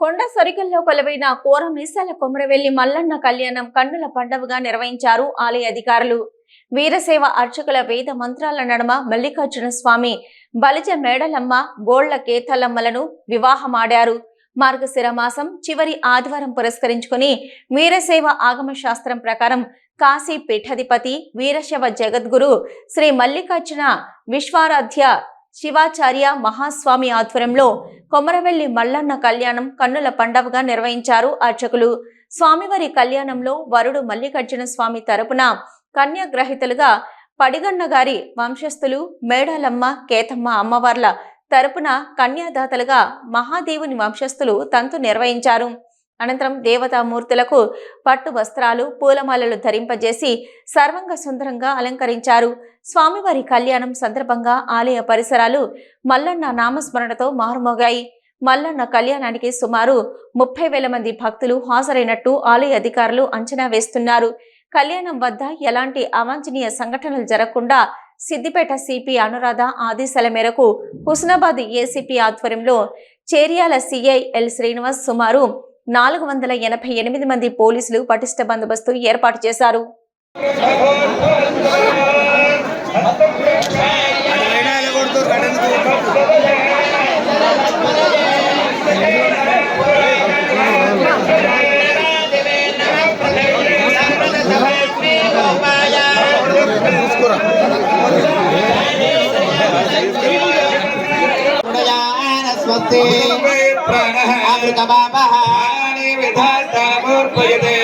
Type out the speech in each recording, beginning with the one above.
కొండ సరికల్లో కొలువైన కోర మీసాల కొమరవెల్లి మల్లన్న కళ్యాణం కన్నుల పండవగా నిర్వహించారు ఆలయ అధికారులు. వీరసేవ అర్చకుల వేద మంత్రాల నడమ మల్లికార్జున స్వామి బలిజ మేడలమ్మ గోళ్ళ కేతలమ్మలను వివాహమాడారు. మార్గశిర మాసం చివరి ఆదివారం పురస్కరించుకుని వీరసేవ ఆగమ శాస్త్రం ప్రకారం కాశీ పీఠాధిపతి వీరశవ జగద్గురు శ్రీ మల్లికార్జున విశ్వారాధ్య శివాచార్య మహాస్వామి ఆధ్వర్యంలో కొమరవెల్లి మల్లన్న కళ్యాణం కన్నుల పండవగా నిర్వహించారు అర్చకులు. స్వామివారి కళ్యాణంలో వరుడు మల్లికార్జున స్వామి తరపున కన్యాగ్రహితులుగా పడిగన్న గారి వంశస్థులు మేడాలమ్మ కేతమ్మ అమ్మవార్ల తరపున కన్యాదాతలుగా మహాదేవుని వంశస్థులు తంతు నిర్వహించారు. అనంతరం దేవతామూర్తులకు పట్టు వస్త్రాలు పూలమాలలు ధరింపజేసి సర్వంగ సుందరంగా అలంకరించారు. స్వామివారి కళ్యాణం సందర్భంగా ఆలయ పరిసరాలు మల్లన్న నామస్మరణతో మారుమోగాయి. మల్లన్న కళ్యాణానికి సుమారు ముప్పై వేల మంది భక్తులు హాజరైనట్టు ఆలయ అధికారులు అంచనా వేస్తున్నారు. కళ్యాణం వద్ద ఎలాంటి అవాంఛనీయ సంఘటనలు జరగకుండా సిద్దిపేట సిపి అనురాధ ఆదేశాల మేరకు హుస్నాబాద్ ఏసీపీ ఆధ్వర్యంలో చేర్యాల సిఐ ఎల్ శ్రీనివాస్ సుమారు నాలుగు వందల ఎనభై ఎనిమిది మంది పోలీసులు పటిష్ట బందోబస్తు ఏర్పాటు చేశారు. స్వస్తి. प्राणः आमृतमामः विधाता मूर्पयते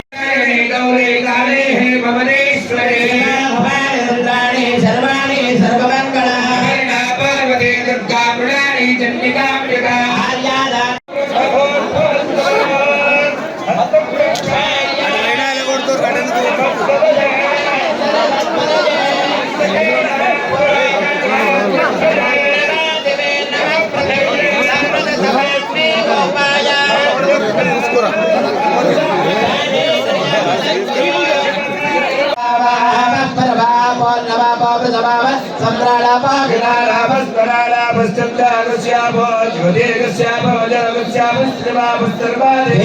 జ్యోతిర్గస్యాప వజరగస్యాప శ్రీమా పుస్తర్వాదే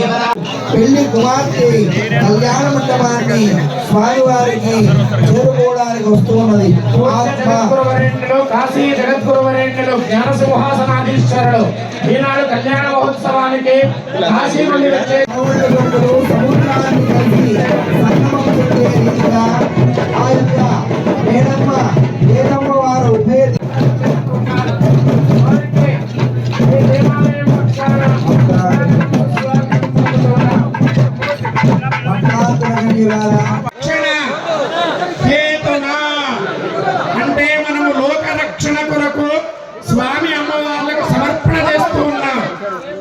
పెళ్ళి కుమార్తె కళ్యాణ మండపాన్ని స్వామివారికి చేరుకోవడానికి వస్తున్నది ఆత్మ. జగద్గురువరేణ్యులు కాశీ జగద్గురువరేణ్యులు జ్ఞాన సింహాసనాధీశ్వరుడు ఈనాడు కళ్యాణ మహోత్సవానికి కాశీ నుండి వచ్చే సముద్రాన్ని కలిసి సంగమం చెందే రీతిగా ఆ యొక్క వేదమ్మ వేదమ్మ చేతన. అంటే మనము లోక రక్షణ కొరకు స్వామి అమ్మవార్లకు సమర్పణ చేస్తూ ఉన్నాం.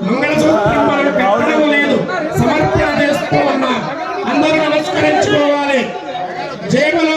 మంగళసూత్రం మనం పెట్టడం లేదు. సమర్పణ చేస్తూ ఉన్నాం. అందరూ నమస్కరించుకోవాలి. జేబులో